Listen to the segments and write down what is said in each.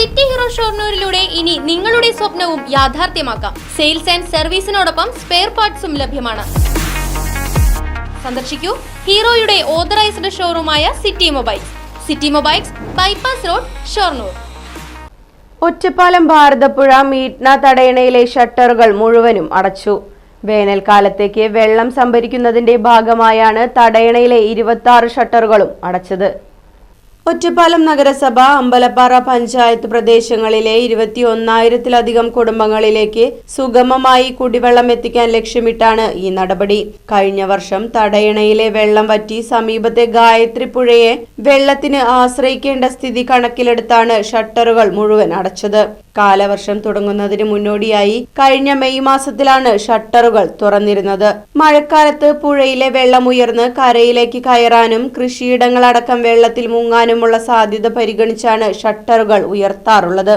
City hero ഷോർണൂരിലൂടെ ഇനി നിങ്ങളുടെ സ്വപ്നവും യാഥാർത്ഥ്യമാക്കാം. സെയിൽസ് ആൻഡ് സർവീസിനോടൊപ്പം സ്പെയർ പാർട്സും ലഭ്യമാണ്. സന്ദർശിക്കൂ ഹീറോയുടെ authorised ഷോറൂമായ City Mobiles. City Mobiles bypass road Shoranur. Ottapalam Bharathapuzha Meetna തടയണയിലെ ഷട്ടറുകൾ മുഴുവനും അടച്ചു. വേനൽക്കാലത്തേക്ക് വെള്ളം സംഭരിക്കുന്നതിന്റെ ഭാഗമായാണ് തടയണയിലെ ഇരുപത്തി ഷട്ടറുകളും അടച്ചത്. ഒറ്റപ്പാലം നഗരസഭ അമ്പലപ്പാറ പഞ്ചായത്ത് പ്രദേശങ്ങളിലെ ഇരുപത്തി ഒന്നായിരത്തിലധികം കുടുംബങ്ങളിലേക്ക് സുഗമമായി കുടിവെള്ളം എത്തിക്കാൻ ലക്ഷ്യമിട്ടാണ് ഈ നടപടി. കഴിഞ്ഞ വർഷം തടയണയിലെ വെള്ളം വറ്റി സമീപത്തെ ഗായത്രി പുഴയെ വെള്ളത്തിന് ആശ്രയിക്കേണ്ട സ്ഥിതി കണക്കിലെടുത്താണ് ഷട്ടറുകൾ മുഴുവൻ അടച്ചത്. കാലവർഷം തുടങ്ങുന്നതിന് മുന്നോടിയായി കഴിഞ്ഞ മെയ് മാസത്തിലാണ് ഷട്ടറുകൾ തുറന്നിരുന്നത്. മഴക്കാലത്ത് പുഴയിലെ വെള്ളം ഉയർന്ന് കരയിലേക്ക് കയറാനും കൃഷിയിടങ്ങളടക്കം വെള്ളത്തിൽ മുങ്ങാനുമുള്ള സാധ്യത പരിഗണിച്ചാണ് ഷട്ടറുകൾ ഉയർത്താറുള്ളത്.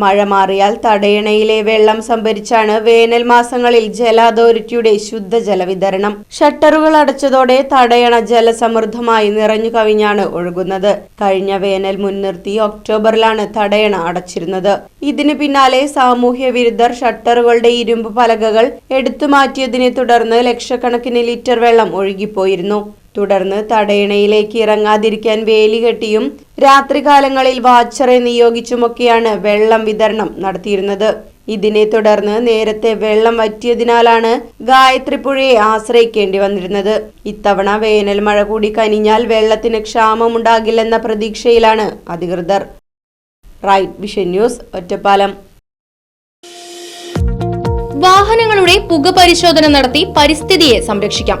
മഴ മാറിയാൽ തടയണയിലെ വെള്ളം സംഭരിച്ചാണ് വേനൽ മാസങ്ങളിൽ ജല അതോറിറ്റിയുടെ ശുദ്ധജല വിതരണം. ഷട്ടറുകൾ അടച്ചതോടെ തടയണ ജലസമൃദ്ധമായി നിറഞ്ഞു കവിഞ്ഞാണ് ഒഴുകുന്നത്. കഴിഞ്ഞ വേനൽ മുൻനിർത്തി ഒക്ടോബറിലാണ് തടയണ അടച്ചിരുന്നത്. ഇതിനു പിന്നാലെ സാമൂഹ്യ വിരുദ്ധർ ഷട്ടറുകളുടെ ഇരുമ്പ് പലകകൾ എടുത്തു മാറ്റിയതിനെ തുടർന്ന് ലക്ഷക്കണക്കിന് ലിറ്റർ വെള്ളം ഒഴുകിപ്പോയിരുന്നു. തുടർന്ന് തടയണയിലേക്ക് ഇറങ്ങാതിരിക്കാൻ വേലി കെട്ടിയും രാത്രികാലങ്ങളിൽ വാച്ചറെ നിയോഗിച്ചുമൊക്കെയാണ് വെള്ളം വിതരണം നടത്തിയിരുന്നത്. ഇതിനെ തുടർന്ന് നേരത്തെ വെള്ളം വറ്റിയതിനാലാണ് ഗായത്രി പുഴയെ ആശ്രയിക്കേണ്ടി വന്നിരുന്നത്. ഇത്തവണ വേനൽ മഴ കൂടി കനിഞ്ഞാൽ വെള്ളത്തിന് ക്ഷാമമുണ്ടാകില്ലെന്ന പ്രതീക്ഷയിലാണ് അധികൃതർ. Right vision news Ottapalam. വാഹനങ്ങളുടെ പുക പരിശോധന നടത്തി പരിസ്ഥിതിയെ സംരക്ഷിക്കാം.